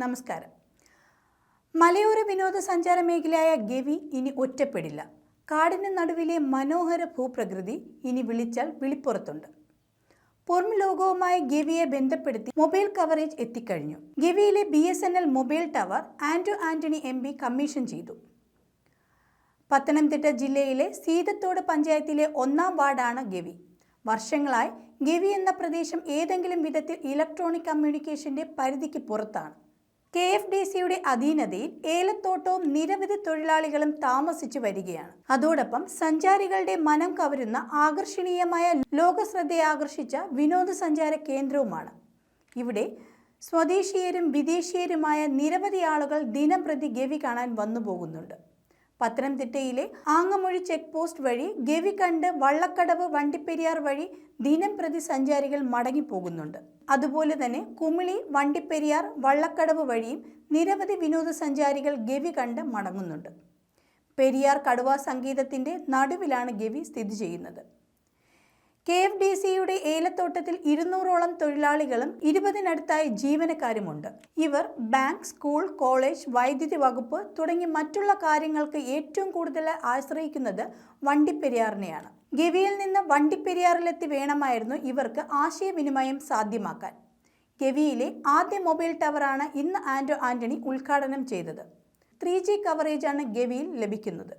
നമസ്കാരം. മലയോര വിനോദസഞ്ചാര മേഖലയായ ഗവി ഇനി ഒറ്റപ്പെടില്ല. കാടിന് നടുവിലെ മനോഹര ഭൂപ്രകൃതി ഇനി വിളിച്ചാൽ വിളിപ്പുറത്തുണ്ട്. പുറം ലോകവുമായി ഗവിയെ ബന്ധപ്പെടുത്തി മൊബൈൽ കവറേജ് എത്തിക്കഴിഞ്ഞു. ഗവിയിലെ B S N L mobile tower Anto Antony M P commission ചെയ്തു. പത്തനംതിട്ട ജില്ലയിലെ സീതത്തോട് പഞ്ചായത്തിലെ ഒന്നാം വാർഡാണ് ഗവി. വർഷങ്ങളായി ഗവി എന്ന പ്രദേശം ഏതെങ്കിലും വിധത്തിൽ ഇലക്ട്രോണിക് കമ്മ്യൂണിക്കേഷന്റെ പരിധിക്ക് പുറത്താണ്. കെ എഫ് ഡി സിയുടെ അധീനതയിൽ ഏലത്തോട്ടവും നിരവധി തൊഴിലാളികളും താമസിച്ചു വരികയാണ്. അതോടൊപ്പം സഞ്ചാരികളുടെ മനം കവരുന്ന ആകർഷണീയമായ ലോകശ്രദ്ധയാകർഷിച്ച വിനോദസഞ്ചാര കേന്ദ്രവുമാണ്. ഇവിടെ സ്വദേശീയരും വിദേശീയരുമായ നിരവധി ആളുകൾ ദിനംപ്രതി ഗവി കാണാൻ വന്നു പോകുന്നുണ്ട് പത്തനംതിട്ടയിലെ ആങ്ങമൊഴി ചെക്ക് പോസ്റ്റ് വഴി ഗവി കണ്ട് വള്ളക്കടവ് വണ്ടിപ്പെരിയാർ വഴി ദിനം പ്രതി സഞ്ചാരികൾ മടങ്ങിപ്പോകുന്നുണ്ട്. അതുപോലെ തന്നെ കുമിളി വണ്ടിപ്പെരിയാർ വള്ളക്കടവ് വഴിയും നിരവധി വിനോദസഞ്ചാരികൾ ഗവി കണ്ട് മടങ്ങുന്നുണ്ട്. പെരിയാർ കടുവ സംഗീതത്തിന്റെ നടുവിലാണ് ഗവി സ്ഥിതി ചെയ്യുന്നത്. കെ എഫ് ഡി സിയുടെ ഏലത്തോട്ടത്തിൽ ഇരുന്നൂറോളം തൊഴിലാളികളും ഇരുപതിനടുത്തായി ജീവനക്കാരുമുണ്ട്. ഇവർ ബാങ്ക് സ്കൂൾ കോളേജ് വൈദ്യുതി വകുപ്പ് തുടങ്ങി മറ്റുള്ള കാര്യങ്ങൾക്ക് ഏറ്റവും കൂടുതൽ ആശ്രയിക്കുന്നത് വണ്ടിപ്പെരിയാറിനെയാണ്. ഗവിയിൽ നിന്ന് വണ്ടിപ്പെരിയാറിലെത്തി വേണമായിരുന്നു ഇവർക്ക് ആശയവിനിമയം സാധ്യമാക്കാൻ. ഗവിയിലെ ആദ്യ മൊബൈൽ ടവറാണ് ഇന്ന് ആൻഡോ ആന്റണി ഉദ്ഘാടനം ചെയ്തത്. ത്രീ ജി കവറേജാണ് ഗവിയിൽ ലഭിക്കുന്നത്.